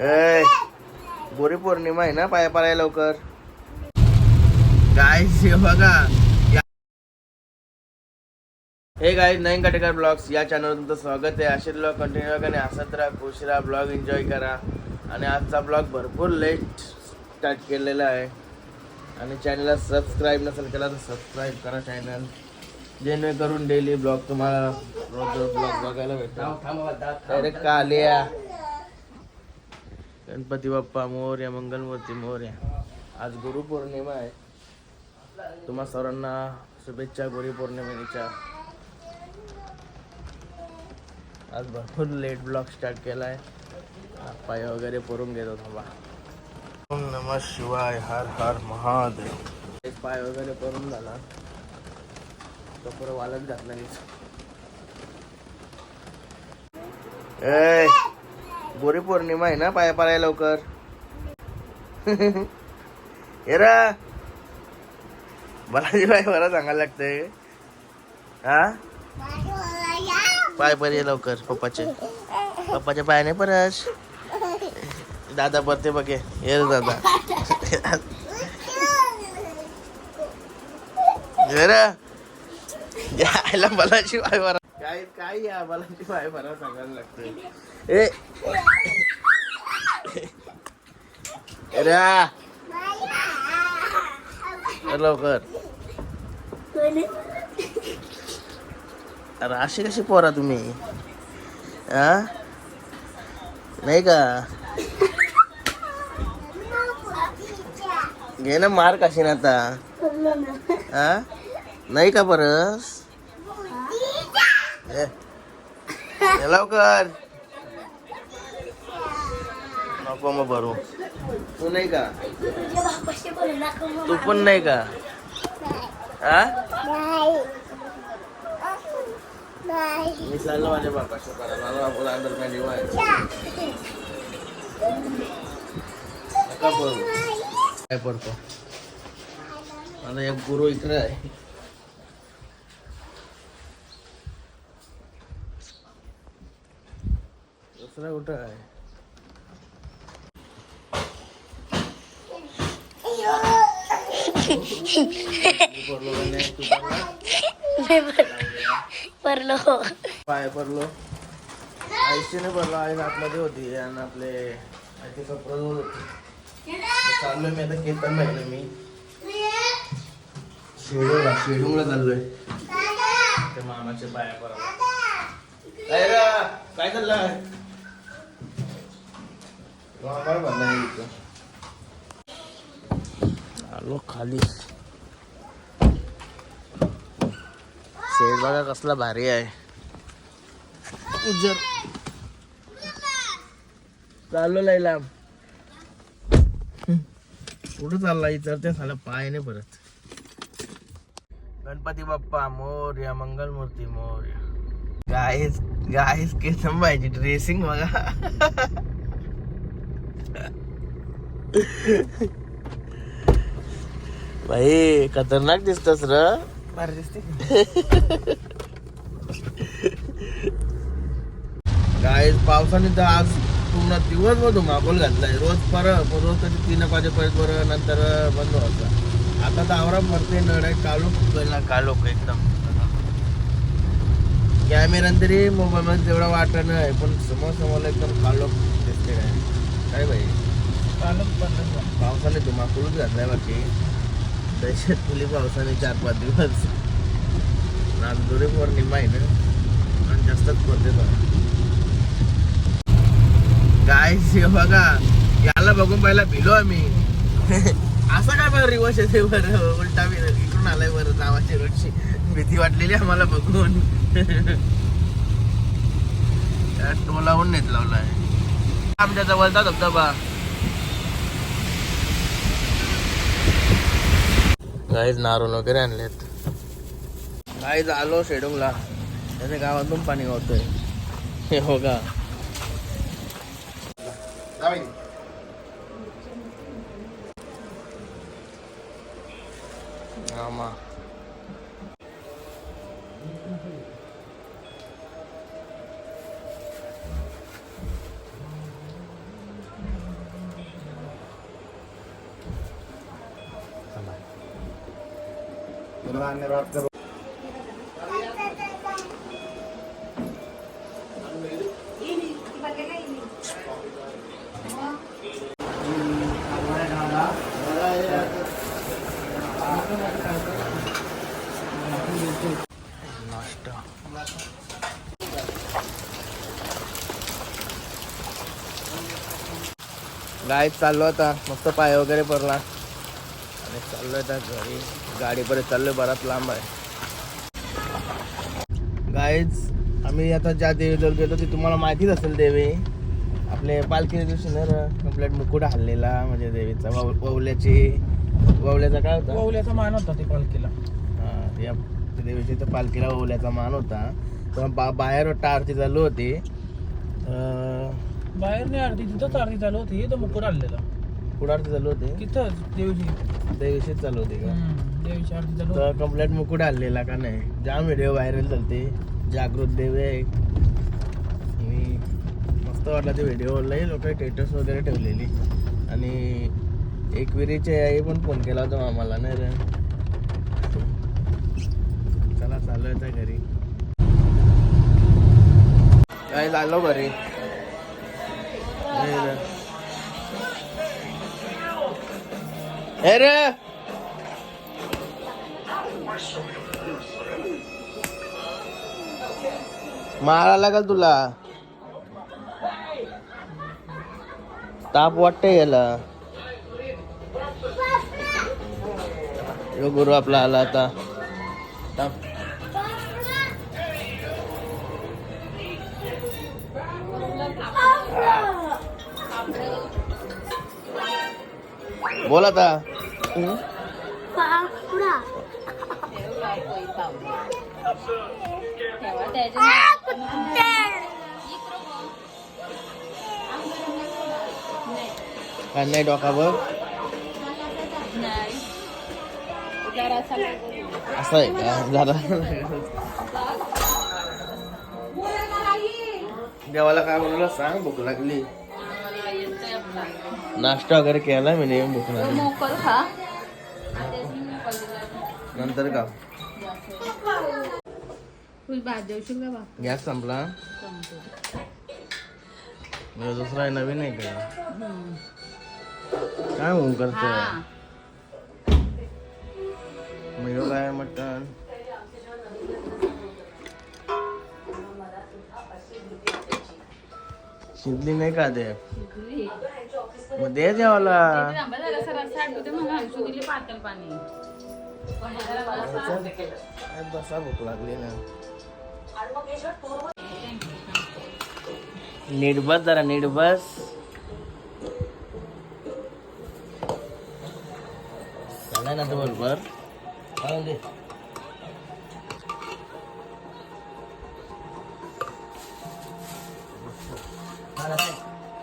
ए गोरी पौर्णिमा आहे ना पाया पाया लवकर. काय बघा. हे गाईज नवीन कटेकर ब्लॉग्स या चॅनलवर तुमचं स्वागत आहे. असे ब्लॉग कंटिन्यू आणि हसत राहा खुश राहा ब्लॉग एन्जॉय करा. आणि आजचा ब्लॉग भरपूर लेट स्टार्ट केलेला आहे. आणि चॅनलला सबस्क्राईब नसेल केला तर सबस्क्राईब करा चॅनल जेणेकरून डेली ब्लॉग तुम्हाला रोज रोज ब्लॉग बघायला भेटतो डायरेक्ट कालिया. गणपती बाप्पा मोर्या मंगलमूर्ती मोर्या. आज गुरुपौर्णिमा आहे. तुम्हा सर्वांना शुभेच्छा गुरुपौर्णिमेच्या. आज भरपूर लेट ब्लॉग स्टार्ट केला आहे पाय वगैरे परून घेतो थांबा. ओम नमः शिवाय हर हर महादेव. एक पाय वगैरे परून झाला. तो वालच वालत घातला ए गोरी पौर्णिमा आहे ना पाया पाया लवकर? हेरा बालाजी बाई बरा सांगायला लागतंय. हा? पाय पर ये लवकर पप्पाचे. पप्पाच्या पायाने परस दादा परते बघे. ये रे दादा. ये यायला बालाजी बाई बरा काय काय या बालाजी बाई बरा सांगायला लागतंय. ए. अरे लवकर. अरे अशी कशी पोरा तुम्ही? हा नाही का? घे ना मार कशी ना आता हा नाही का परस? लवकर. नको मग भरू. तू नाही का? तू पण नाही का? हा मी चाललो माझ्या बापाशी मला बापूला अंडर पॅन्ट काय पडतो? आता एक गुरु इकडे आहे. दुसरा कुठं आहे. नाही? परलो. पाय पडलो. आईशीने पडलो. आई आतमध्ये होती आणि आपले आईचे कपडे होते. चाललोय मी आता कीर्तन पाहिलं मी. शेडूला शेडूला चाललोय. ते मामाचे पाया पडला. काय चाललंय? आलो खाली शेड बघा कसला भारी आहे उजर चाललो लांब कुठं चालला विचारते झालं पाय नाही परत गणपती बाप्पा मोर्या मंगलमूर्ती मोर्या. गाईस गाईस केसम पाहिजे ड्रेसिंग बघा भाई खतरनाक दिसतस र. भारी दिसते गाईस पावसाने तर आज पूर्ण दिवसभर धुमाकूल घातलाय. रोज परत रोज कधी तीन वाजेपर्यंत बरं नंतर बंद व्हायचा. आता तर आवरा भरते नळ काळोख काळोख एकदम. कॅमेरान तरी मोबाईल मध्ये तेवढा वाटत नाही पण समोर समोर एकदम काळोख दिसते काय. काय भाई पावसाने धुमाकूलच घातलाय बाकी. दहशत फुली पावसाने चार पाच दिवस. नागदुरी पौर्णिमा आहे ना? आणि जास्तच बघा काय शिव बघा याला बघून पहिला भिलो आम्ही. असं काय बरं रिवर्स येते बरं? उलटा इकडून आलाय बरं नावाची रोडची भीती वाटलेली आम्हाला बघून. त्या टोलावून नेत लावलाय. आमच्या जवळचा धबधबा. गाईज नारून वगैरे आणलेत. गाईज आलो शेडूंगला त्याच्या गावातून पाणी गावतोय. हे हो का आमा नाश्ता गाय चाललो आता. मस्त पाय वगैरे पडला. आणि चाललो आता घरी. गाडी परत चाललोय बराच लांब आहे. गायच आम्ही आता ज्या देवीजवळ गेलो ती तुम्हाला माहितीच असेल देवी. आपले पालखीच्या दिवशी ना कंप्लीट मुकुट हल्लेला म्हणजे देवीचा वव- ववल्याची. ववल्याचा काय होता? ववल्याचा मान होता ते पालखीला. हा, या देवीची तर पालखीला ओवल्याचा मान होता. तेव्हा बा बाहेर वाटतं आरती चालू होती. अं, बाहेर नाही आरती तिथंच आरती चालू होती. तर मुकुट आणलेला कुठं आरती चालू होती? तिथंच देवीची. देवीशीच चालू होती का? कंप्लेंट मुकुट हल्लेला का नाही? जाम व्हिडिओ व्हायरल झालते जागृत देव आहे आणि मस्त वाटला ते व्हिडिओ लई लोक टेटस वगैरे ठेवलेली. आणि एक विरीचे आई पण फोन केला होता आम्हाला नाही रे? चला चालू आहे आता घरी. काय झालो घरी. नाही रे. मारा लागल तुला. ताप वाटते याला. यो गुरु आपला आला आता. ताप. आता. हम्म? काय नाही डोकावर असं आहे का जरा देवाला काय बोललं सांग भूक लागली नाश्ता वगैरे केला मी नेहमी भूक लागली मोकल खा नंतर का? गॅस संपला? म्हणजे दुसरा आहे नवीन आहे का? काय म्हणून करतोय? मग काय मटण? शिजली नाही का ते? मग दे काय बसा भूक लागली ना नीट बस जरा नीट बस चालाय ना बरोबर. चालून दे.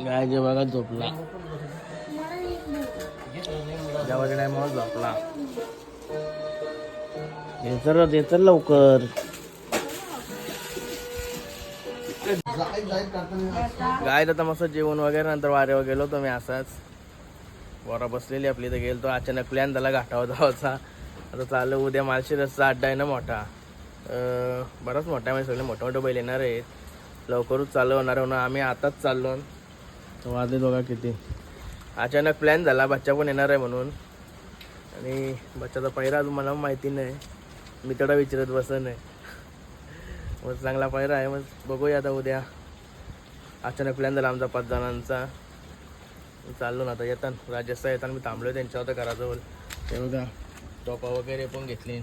गाय जे बघा झोपला. जेवायच्या टायमावर झोपला. तर ये तर लवकर. गाय आता मस्त जेवण वगैरे नंतर वाऱ्यावर गेलो होतो मी असाच. वरा बसलेली आपली तर गेलो अचानक प्लॅन झाला घाटावर जायचा आता चालू उद्या माळशिरसचा अड्डा आहे ना मोठा. बराच मोठा आहे म्हणजे सगळे मोठे मोठे बैल येणार आहेत. लवकरच चालू होणार आहे ना. आम्ही आताच चाललो. तर वाजले बघा किती. अचानक प्लॅन झाला. बच्चा पण येणार आहे म्हणून. आणि बच्चाचा पहिरा अजून मला माहिती नाही. मी तेवढा विचारत बसत आहे मग चांगला पायरा आहे मग बघूया आता उद्या. अचानक प्लॅन झाला आमचा पाच जणांचा. चाललो ना आता येतात राजस्थान येताना मी थांबलो त्यांच्या होतं घराजवळ. ते बघा टोपा वगैरे पण घेतली.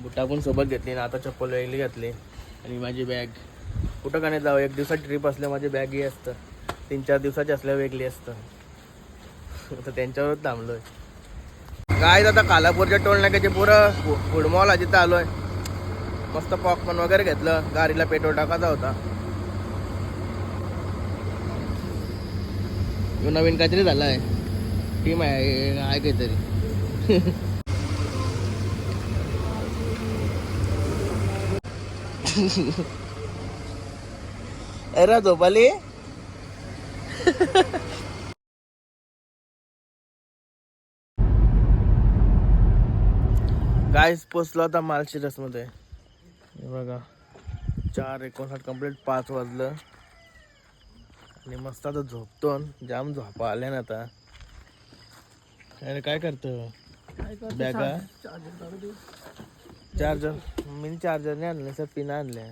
बुटा पण सोबत घेतली आता चप्पल वेगळी घातली. आणि माझी बॅग कुठं का नाही जाऊ एक दिवसात ट्रिप असल्या माझी बॅगही असतं. तीन चार दिवसाची असल्या वेगळी असतं. आता त्यांच्यावरच थांबलो आहे काय आता कालापूरच्या टोल नाक्याचे पुरं फुडमॉल जिथं आलोय मस्त पॉपकॉर्न वगैरे घेतलं. गाडीला पेट्रोल टाकायचा होता. नवीन काहीतरी झालाय. टीम आहे आहे काहीतरी. अरे झोपाली गायस पोचलो होता मालशिरसमध्ये हे बघा. चार एकोणसाठ कंप्लीट पाच वाजलं. आणि मस्त आता झोपतो जाम झोपा आल्या ना आता. अरे काय करतो? बॅगा चार्जर मी चार्जर नाही आणले सर पिन आणले.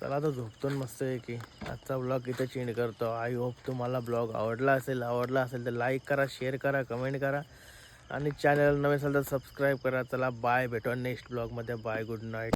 चला आता झोपतो मस्त आहे की आजचा ब्लॉग इथे चेंज करतो. आय होप तुम्हाला ब्लॉग आवडला असेल आवडला असेल तर लाईक करा शेअर करा कमेंट करा. आणि चॅनल नवे असेल तर सबस्क्राईब करा. चला बाय भेटू नेक्स्ट ब्लॉगमध्ये बाय गुड नाईट